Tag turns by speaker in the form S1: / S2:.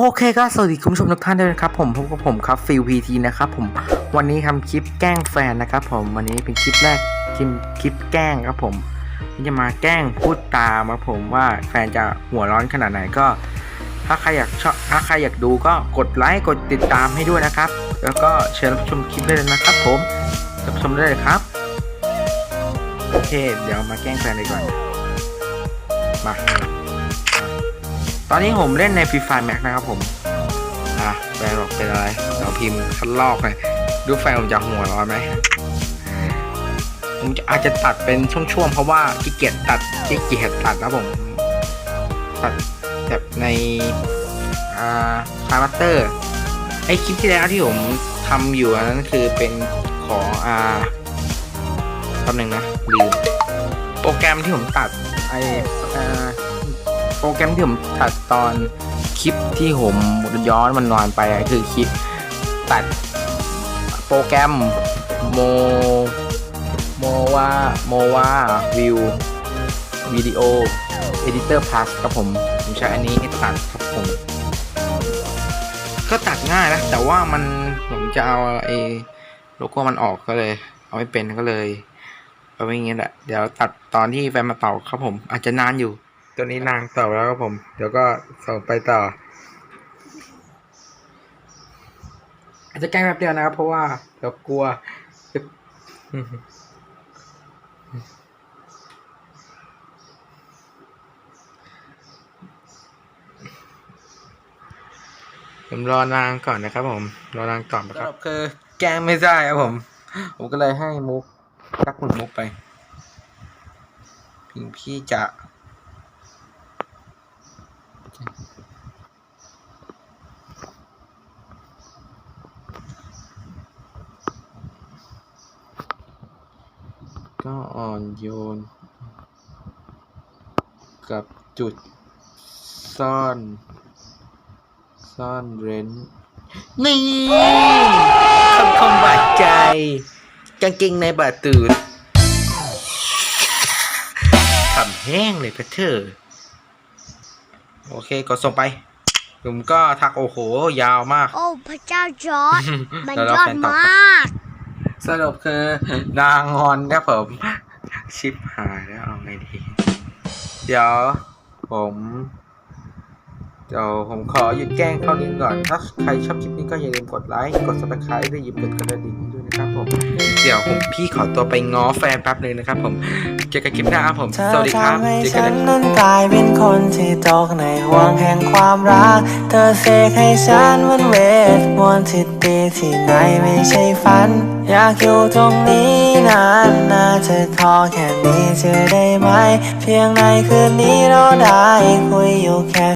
S1: โอเคก็สวัสดีคุณผู้ชมทุกท่านด้วยนะครับผมพบกับผมครับฟิลพีทีนะครับผมวันนี้ทำคลิปแกล้งแฟนนะครับผมวันนี้เป็นคลิปแรกคลิปคลิปแกล้งครับผมจะมาแกล้งพูดตามครับผมว่าแฟนจะหัวร้อนขนาดไหนก็ ถ้าใครอยากชอบถ้าใครอยากดูก็กดไลค์กดติดตามให้ด้วยนะครับ แล้วก็เชิญรับชมคลิปได้เลยนะครับ ผมรับชมได้เลยครับโอเค เดี๋ยวมาแกล้งแฟนเลยก่อนมา ตอนนี้ผมเล่นในฟรีไฟแม็กนะครับผมอะแฟนบอกเป็นอะไร เราพิมพ์คัดลอกเลยดูแฟนผมจะหัวร้อนไหมผมอาจจะตัดเป็นช่วงๆ เพราะว่าขี้เกียจตัดขี้เกียจตัดนะผม ตัดแบบในอ่าคาร์เตอร์ไอคลิปที่แล้วที่ผมทำอยู่อันนั้นคือเป็นของอ่าแป๊บหนึงนะลืมโปรแกรมที่ผมตัดไออ่า โปรแกรมที่ผมตัดตอนคลิปที่ผมย้อนมันนานไปคือคลิปตัดโปรแกรมโมโมวาโมวาวิววิดีโอเอดิเตอร์พลัสครับผม ผมใช้อันนี้ให้ตัดครับผม ก็ตัดง่ายนะ แต่ว่ามันผมจะเอาไอ้โลโก้มันออกก็เลย เอาไม่เป็นก็เลยเอาไว้อย่างเงี้ยแหละ เดี๋ยวตัดตอนที่แฟนมาเต่อครับผม อาจจะนานอยู่ ตัวนี้นางต่อแล้วครับผม เดี๋ยวก็ส่งไปต่อ อาจจะแกล้งแป๊บเดียวนะครับ เพราะว่าเดี๋ยวกลัวผมรอนางก่อนนะครับ ผม รอนางตอบนะครับคือแกล้งไม่ได้ครับผม ผมก็เลยให้มุกรักหมุนมุกไปพิงพี่จะ ก็อ่อนโยน กับจุดซ่อน ซ่อนเร้น นี่คำคมบาดใจ กางเกงในบาดตูดขำแห้งเลยพะเธอโอเคกดส่งไป ผมก็ทักโอ้โห ยาวมาก
S2: โอ้ พระเจ้าจอร์ดมัน
S1: แล้ว
S2: ย
S1: เรา
S2: อด
S1: แฟนต่อ
S2: ม
S1: ครับา
S2: ก
S1: สรุปคือนางงอนครับผม ชิปหายแล้วเอาไงดี เดี๋ยวผมเดี๋ยวผมขอหยุดแกล้งเขานี้ก่อน ถ้าใครชอบคลิปนี้ก็อย่าลืมกดไลค์ กด subscribe ด้วยหยิบกดกระดิ่งด้วย นะครับผม เดี๋ยวผมพี่ขอตัวไปง้อแฟนแป๊บนึงนะครับ ผมเจอกันคลิปหน้าครับผม
S3: เธอ
S1: สวัสดีครับ
S3: ทำให้
S1: เจอกั
S3: ฉั
S1: น
S3: น
S1: นะ
S3: นั้นกลายเป็นคนที่ตกในห่วงแห่งความรัก เธอเสกให้ฉันเหมันเวทมนต์ที่ดีที่ไหนไม่ใช่ฝัน อยากอยู่ตรงนี้นานนาจะขอแค่นี้เธอได้ไหม เพียงในคืนนี้เราได้คุยอยู่แค่